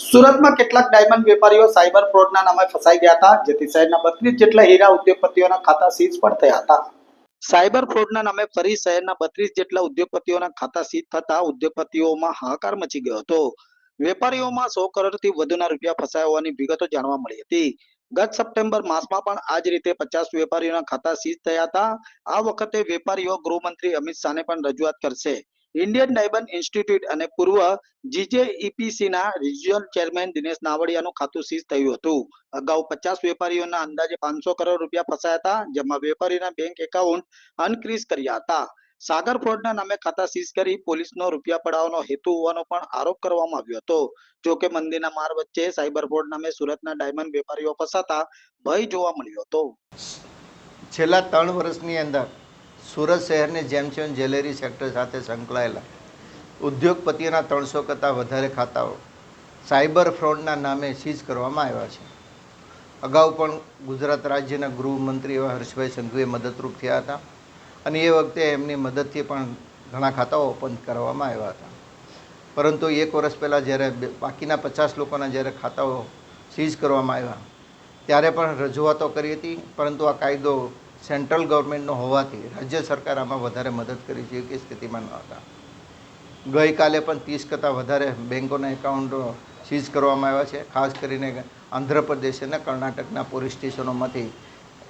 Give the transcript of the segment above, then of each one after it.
સુરતમાં કેટલાક ડાયમંડ વેપારીઓ સાયબર ફ્રોડના નામે ફસાઈ ગયા હતા, જેથી શહેરના બત્રીસ જેટલા હીરા ઉદ્યોગપતિઓના ખાતા સીઝ પણ થયા હતા. સાયબર ફ્રોડના નામે ફરી શહેરના બત્રીસ જેટલા ઉદ્યોગપતિઓના ખાતા સીઝ થતા ઉદ્યોગપતિઓમાં હાહાકાર મચી ગયો હતો. વેપારીઓમાં સો કરોડથી વધુના રૂપિયા ફસાયા હોવાની વિગતો જાણવા મળી હતી. ગત સપ્ટેમ્બર માસમાં પણ આ જ રીતે પચાસ વેપારીઓના ખાતા સીઝ થયા હતા. આ વખતે વેપારીઓ ગૃહમંત્રી અમિત શાહને પણ રજૂઆત કરશે. ઇન્ડિયન ડાયમંડ ઇન્સ્ટિટ્યૂટ અને પૂર્વ જીજેઈપીસી ના રિજિયલ ચેરમેન દિનેશ નાવડિયાનું ખાતું સીઝ થયું હતું. અગાઉ પચાસ વેપારીઓના અંદાજે પાંચસો કરોડ રૂપિયા ફસાયા હતા, જેમાં વેપારીના બેંક એકાઉન્ટ અનક્રીઝ કર્યા હતા. સાગર ફ્રોડના નામે ખાતા સીઝ કરી પોલીસનો રૂપિયા પડાવવાનો હેતુ હોવાનો પણ આરોપ કરવામાં આવ્યો હતો. જો કે મંદીના માર વચ્ચે સાયબર ફ્રોડ નામે સુરતના ડાયમંડ વેપારીઓ ફસાતા ભય જોવા મળ્યો હતો. છેલ્લા ત્રણ વર્ષની અંદર સુરત શહેરની જેમચેમ જ્વેલરી સેક્ટર સાથે સંકળાયેલા ઉદ્યોગપતિઓના ત્રણસો કરતાં વધારે ખાતાઓ સાયબર ફ્રોડના નામે સીઝ કરવામાં આવ્યા છે. અગાઉ પણ ગુજરાત રાજ્યના ગૃહમંત્રી એવા હર્ષભાઈ સંઘવીએ મદદરૂપ થયા હતા અને એ વખતે એમની મદદથી પણ ઘણા ખાતાઓ ઓપન કરવામાં આવ્યા હતા. પરંતુ એક વર્ષ પહેલાં જ્યારે બાકીના પચાસ લોકોના જ્યારે ખાતાઓ સીઝ કરવામાં આવ્યા, ત્યારે પણ રજૂઆતો કરી હતી, પરંતુ આ કાયદો સેન્ટ્રલ ગવર્મેન્ટનો હોવાથી રાજ્ય સરકાર આમાં વધારે મદદ કરી છે કે સ્થિતિમાં ન હતા. ગઈકાલે પણ ત્રીસ કરતાં વધારે બેંકોના એકાઉન્ટો સીઝ કરવામાં આવ્યા છે. ખાસ કરીને આંધ્રપ્રદેશ અને કર્ણાટકના પોલીસ સ્ટેશનોમાંથી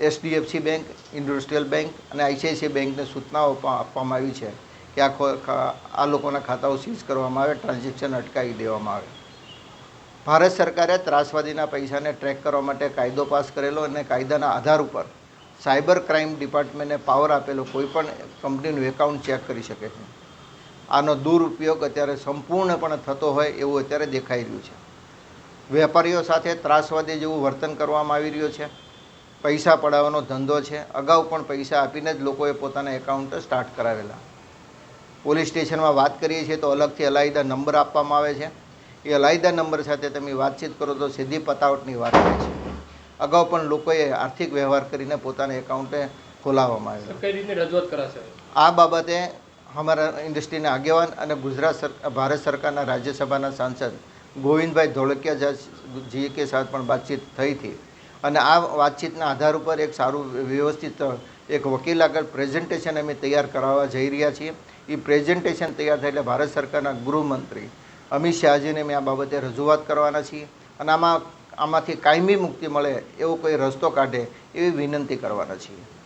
એચડીએફસી બેંક, ઇન્ડસ્ટ્રીયલ બેંક અને આઈસીઆઈસીઆઈ બેંકને સૂચનાઓ આપવામાં આવી છે કે આ આ લોકોના ખાતાઓ સીઝ કરવામાં આવે, ટ્રાન્ઝેક્શન અટકાવી દેવામાં આવે. ભારત સરકારે ત્રાસવાદીના પૈસાને ટ્રેક કરવા માટે કાયદો પાસ કરેલો અને કાયદાના આધાર ઉપર સાયબર ક્રાઇમ ડિપાર્ટમેન્ટને પાવર આપેલો કોઈપણ કંપનીનું એકાઉન્ટ ચેક કરી શકે છે. આનો દુરુપયોગ અત્યારે સંપૂર્ણપણે થતો હોય એવું અત્યારે દેખાઈ રહ્યું છે. વેપારીઓ સાથે ત્રાસવાદી જેવું વર્તન કરવામાં આવી રહ્યું છે. પૈસા પડાવવાનો ધંધો છે. અગાઉ પણ પૈસા આપીને જ લોકોએ પોતાના એકાઉન્ટ સ્ટાર્ટ કરાવેલા. પોલીસ સ્ટેશનમાં વાત કરીએ છીએ તો અલગથી અલાયદા નંબર આપવામાં આવે છે. એ અલાયદા નંબર સાથે તમે વાતચીત કરો તો સીધી પતાવટની વાત થાય છે. અગાઉ પણ લોકોએ આર્થિક વ્યવહાર કરીને પોતાના એકાઉન્ટે ખોલાવવામાં આવેલા. કઈ રીતની રજૂઆત કરાશે? આ બાબતે અમારા ઇન્ડસ્ટ્રીના આગેવાન અને ગુજરાત સર ભારત સરકારના રાજ્યસભાના સાંસદ ગોવિંદભાઈ ધોળકિયા જી કે સાથે પણ વાતચીત થઈ હતી. અને આ વાતચીતના આધાર ઉપર એક સારું વ્યવસ્થિત એક વકીલ આગળ પ્રેઝન્ટેશન અમે તૈયાર કરાવવા જઈ રહ્યા છીએ. એ પ્રેઝન્ટેશન તૈયાર થાય એટલે ભારત સરકારના ગૃહમંત્રી અમિત શાહજીને મેં આ બાબતે રજૂઆત કરવાના છીએ. અને આમાં આમાંથી કાયમી મુક્તિ મળે એવો કોઈ રસ્તો કાઢે એવી વિનંતી કરવાના છીએ.